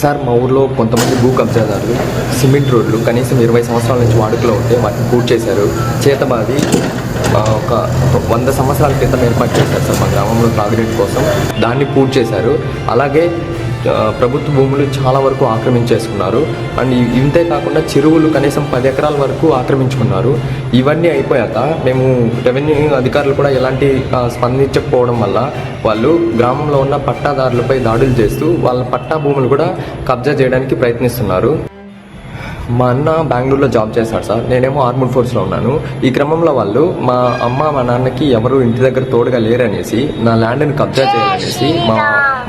Sir మా ఊర్లో కొంతమంది భూ కబ్జాదారులు సిమెంట్ రోడ్లు కనీసం ఇరవై సంవత్సరాల నుంచి వాడుకలో ఉంటే వాటిని పూర్తి చేశారు. చేతబాది ఒక వంద సంవత్సరాల క్రితం ఏర్పాటు చేశారు సార్ మా గ్రామంలో తాగునీటి కోసం. దాన్ని పూర్తి చేశారు. అలాగే ప్రభుత్వ భూములు చాలా వరకు ఆక్రమించేసుకున్నారు. అండ్ ఇంతే కాకుండా చెరువులు కనీసం పది ఎకరాల వరకు ఆక్రమించుకున్నారు. ఇవన్నీ అయిపోయాక మేము రెవెన్యూ అధికారులు కూడా ఎలాంటి స్పందించకపోవడం వల్ల వాళ్ళు గ్రామంలో ఉన్న పట్టాదారులపై దాడులు చేస్తూ వాళ్ళ పట్టా భూములు కూడా కబ్జా చేయడానికి ప్రయత్నిస్తున్నారు. మా అన్న బెంగళూరులో జాబ్ చేస్తాడు సార్. నేనేమో ఆర్మూడ్ ఫోర్స్లో ఉన్నాను. ఈ క్రమంలో వాళ్ళు మా అమ్మ మా నాన్నకి ఎవరు ఇంటి దగ్గర తోడుగా లేరనేసి నా ల్యాండ్ని కబ్జా చేయాలనేసి మా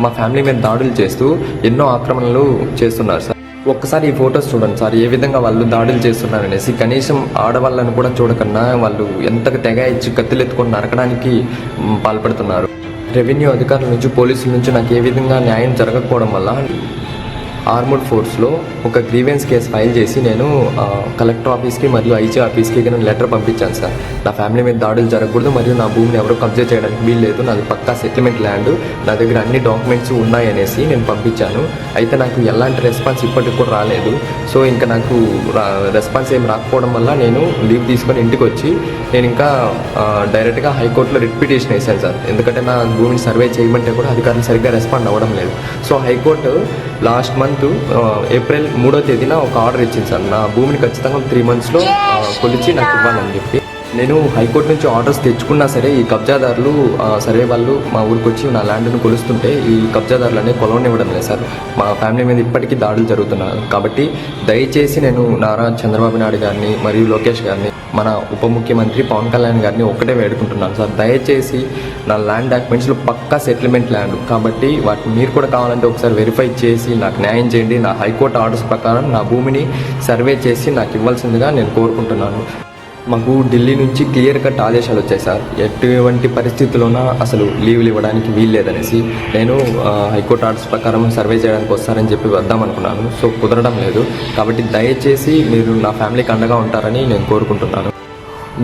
మా ఫ్యామిలీ మీద దాడులు చేస్తూ ఎన్నో ఆక్రమణలు చేస్తున్నారు సార్. ఒక్కసారి ఈ ఫొటోస్ చూడండి సార్. ఏ విధంగా వాళ్ళు దాడులు చేస్తున్నారనేసి కనీసం ఆడవాళ్ళని కూడా చూడకన్నా వాళ్ళు ఎంత తెగ ఇచ్చి కత్తులు ఎత్తుకొని నరకడానికి పాల్పడుతున్నారు. రెవెన్యూ అధికారుల నుంచి పోలీసుల నుంచి నాకు ఏ విధంగా న్యాయం జరగకపోవడం వల్ల ఆర్మర్డ్ ఫోర్స్లో ఒక గ్రీవెన్స్ కేసు ఫైల్ చేసి నేను కలెక్టర్ ఆఫీస్కి మరియు ఐజీ ఆఫీస్కి నేను లెటర్ పంపించాను సార్. నా ఫ్యామిలీ మీద దాడులు జరగకూడదు మరియు నా భూమిని ఎవరు కబ్జా చేయడానికి వీలు లేదు. నాది పక్కా సెటిల్మెంట్ ల్యాండ్. నా దగ్గర అన్ని డాక్యుమెంట్స్ ఉన్నాయనేసి నేను పంపించాను. అయితే నాకు ఎలాంటి రెస్పాన్స్ ఇప్పటికి కూడా రాలేదు. సో ఇంకా నాకు రెస్పాన్స్ ఏం రాకపోవడం వల్ల నేను లీవ్ తీసుకొని ఇంటికి వచ్చి నేను ఇంకా డైరెక్ట్గా హైకోర్టులో రిట్ పిటిషన్ వేసాను సార్. ఎందుకంటే నా భూమిని సర్వే చేయమంటే కూడా అధికారులు సరిగ్గా రెస్పాండ్ అవ్వడం లేదు. So high court last month April మూడో తేదీన ఒక ఆర్డర్ ఇచ్చింది సార్. నా భూమిని ఖచ్చితంగా త్రీ మంత్స్లో కొలిచి నాకు ఇవ్వాలని చెప్పి. నేను హైకోర్టు నుంచి ఆర్డర్స్ తెచ్చుకున్నా సరే ఈ కబ్జాదారులు సరే సర్వే వాళ్ళు మా ఊరికి వచ్చి నా ల్యాండ్ను కొలుస్తుంటే ఈ కబ్జాదారులు అనేది కొలవనివ్వడం లేదు సార్. మా ఫ్యామిలీ మీద ఇప్పటికీ దాడులు జరుగుతున్నారు కాబట్టి దయచేసి నేను నారా చంద్రబాబు నాయుడు గారిని మరియు లోకేష్ గారిని మన ఉప ముఖ్యమంత్రి పవన్ కళ్యాణ్ గారిని ఒక్కటే వేడుకుంటున్నాను సార్. దయచేసి నా ల్యాండ్ డాక్యుమెంట్స్లో పక్కా సెటిల్మెంట్ ల్యాండ్. కాబట్టి వాటిని మీరు కూడా కావాలంటే ఒకసారి వెరిఫై చేసి నాకు న్యాయం చేయండి. నా హైకోర్టు ఆర్డర్స్ ప్రకారం నా భూమిని సర్వే చేసి నాకు ఇవ్వాల్సిందిగా నేను కోరుకుంటున్నాను. మాకు ఢిల్లీ నుంచి క్లియర్ కట్ ఆదేశాలు వచ్చాయి సార్. ఎటువంటి పరిస్థితుల్లోన అసలు లీవ్లు ఇవ్వడానికి వీలు లేదనేసి నేను హైకోర్టు ఆర్డర్స్ ప్రకారం సర్వే చేయడానికి వస్తారని చెప్పి వద్దాం అనుకున్నాను సో కుదరడం లేదు. కాబట్టి దయచేసి మీరు నా ఫ్యామిలీకి అండగా ఉంటారని నేను కోరుకుంటున్నాను.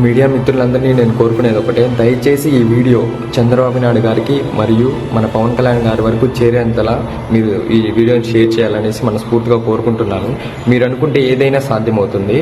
మీడియా మిత్రులందరినీ నేను కోరుకునేది ఒకటే. దయచేసి ఈ వీడియో చంద్రబాబు నాయుడు గారికి మరియు మన పవన్ కళ్యాణ్ గారి వరకు చేరేంతలా మీరు ఈ వీడియోని షేర్ చేయాలనేసి మనస్ఫూర్తిగా కోరుకుంటున్నాను. మీరు అనుకుంటే ఏదైనా సాధ్యమవుతుంది.